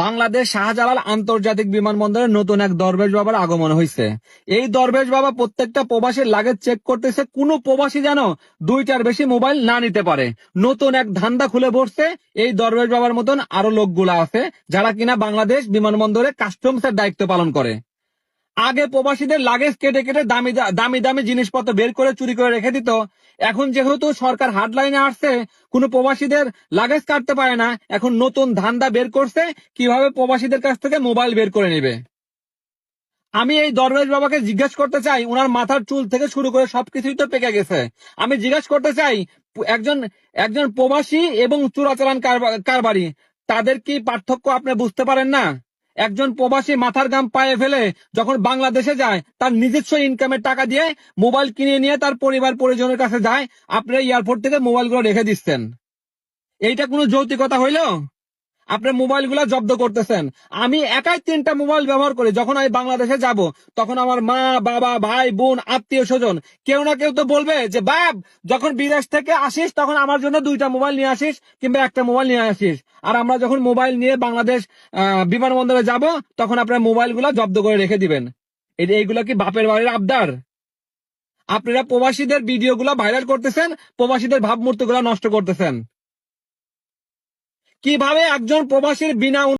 বাংলাদেশ শাহজালাল আন্তর্জাতিক বিমানবন্দরে নতুন এক দরবেশ বাবার আগমন হয়েছে। এই দরবেশ বাবা প্রত্যেকটা প্রবাসীর লাগেজ চেক করতেছে, কোন প্রবাসী যেন দুইটার বেশি মোবাইল না নিতে পারে। নতুন এক ধান্দা খুলে বসছে, এই দরবেশ বাবার মতন আরও লোকগুলা আছে, যারা কিনা বাংলাদেশ বিমানবন্দরে কাস্টমসের দায়িত্ব পালন করে। আগে প্রবাসীদের লাগেজ কেটে কেটে দামি দামি দামি জিনিসপত্র বের করে চুরি করে রেখে দিত। এখন যেহেতু সরকার হার্ডলাইনে আসছে, কোনো প্রবাসীদের লাগেজ কাটতে পারে না। এখন নতুন ধান্দা বের করছে, কীভাবে প্রবাসীদের কাছ থেকে মোবাইল বের করে নেবে? আমি এই দরবেশ বাবাকে জিজ্ঞেস করতে চাই ওনার মাথার চুল থেকে শুরু করে সবকিছুই তো পেকে গেছে। আমি জিজ্ঞেস করতে চাই, একজন একজন প্রবাসী এবং চোরাচালান কারবা- কারবারি, তাদের কি পার্থক্য আপনি বুঝতে পারেন না? একজন প্রবাসী মাথার গাম পায়ে ফেলে যখন বাংলাদেশে যায়, তার নিজস্ব ইনকামের টাকা দিয়ে মোবাইল কিনে নিয়ে তার পরিবার পরিজনের কাছে যায়, আপনি এয়ারপোর্ট থেকে মোবাইলগুলো রেখে দিচ্ছেন। এইটা কোনো যৌতিকতা হইল? আপনার মোবাইলগুলা জব্দ করতেছেন। আমি একাই তিনটা মোবাইল ব্যবহার করি। যখন আমি বাংলাদেশে যাব, তখন আমার মা, বাবা, ভাই, বোন, আত্মীয়, স্বজন, কেউ না কেউ তো বলবে যে, বাপ, যখন বিদেশ থেকে আসিস, তখন আমার জন্য দুইটা মোবাইল নিয়ে আসিস কিংবা একটা মোবাইল নিয়ে আসিস। আর আমরা যখন মোবাইল নিয়ে বাংলাদেশ বিমানবন্দরে যাব, তখন আপনার মোবাইলগুলা জব্দ করে রেখে দিবেন। এই- এইগুলা কি বাপের বাড়ির আবদার? আপনারা প্রবাসীদের ভিডিও গুলা ভাইরাল করতেছেন, প্রবাসীদের ভাবমূর্তি গুলা নষ্ট করতেছেন। কীভাবে একজন প্রবাসীর বিনা